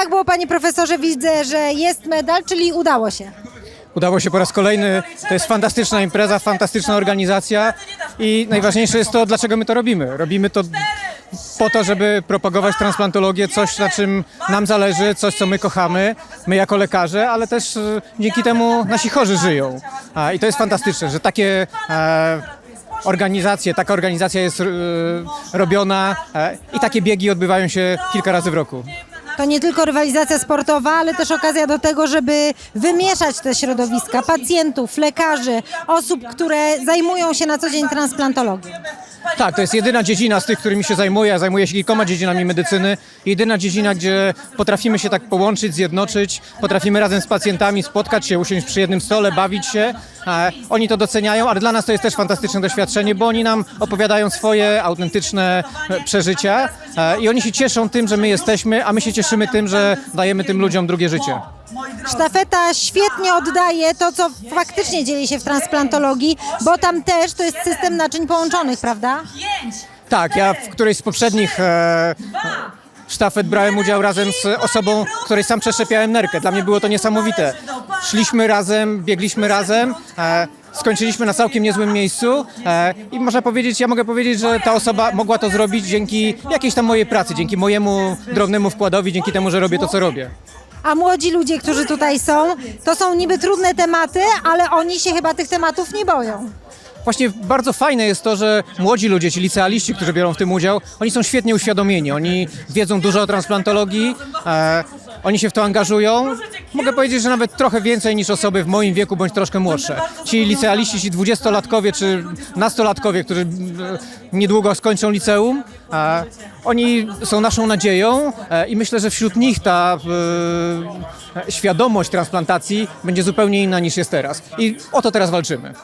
jak było panie profesorze? Widzę, że jest medal, czyli udało się. Udało się po raz kolejny. To jest fantastyczna impreza, fantastyczna organizacja i najważniejsze jest to, dlaczego my to robimy. Robimy to po to, żeby propagować transplantologię, coś na czym nam zależy, coś co my kochamy, my jako lekarze, ale też e, dzięki temu nasi chorzy żyją. I to jest fantastyczne, że takie e, organizacje, taka organizacja jest e, robiona i takie biegi odbywają się kilka razy w roku. To nie tylko rywalizacja sportowa, ale też okazja do tego, żeby wymieszać te środowiska pacjentów, lekarzy, osób, które zajmują się na co dzień transplantologią. Tak, to jest jedyna dziedzina z tych, którymi się zajmuję. Zajmuję się kilkoma dziedzinami medycyny. Jedyna dziedzina, gdzie potrafimy się tak połączyć, zjednoczyć, potrafimy razem z pacjentami spotkać się, usiąść przy jednym stole, bawić się. E, oni to doceniają, ale dla nas to jest też fantastyczne doświadczenie, bo oni nam opowiadają swoje autentyczne e, przeżycia e, i oni się cieszą tym, że my jesteśmy, a my się cieszymy tym, że dajemy tym ludziom drugie życie. Sztafeta świetnie oddaje to, co faktycznie dzieje się w transplantologii, bo tam też to jest system naczyń połączonych, prawda? Tak, ja w którejś z poprzednich e, sztafet brałem udział razem z osobą, której sam przeszczepiałem nerkę. Dla mnie było to niesamowite. Szliśmy razem, biegliśmy razem, e, skończyliśmy na całkiem niezłym miejscu e, i można powiedzieć, ja mogę powiedzieć, że ta osoba mogła to zrobić dzięki jakiejś tam mojej pracy, dzięki mojemu drobnemu wkładowi, dzięki temu, że robię to, co robię. A młodzi ludzie, którzy tutaj są, to są niby trudne tematy, ale oni się chyba tych tematów nie boją. Właśnie bardzo fajne jest to, że młodzi ludzie, ci licealiści, którzy biorą w tym udział, oni są świetnie uświadomieni, oni wiedzą dużo o transplantologii, e, oni się w to angażują. Mogę powiedzieć, że nawet trochę więcej niż osoby w moim wieku bądź troszkę młodsze. Ci licealiści, ci dwudziestolatkowie czy nastolatkowie, którzy niedługo skończą liceum, oni są naszą nadzieją e, i myślę, że wśród nich ta e, świadomość transplantacji będzie zupełnie inna niż jest teraz. I o to teraz walczymy.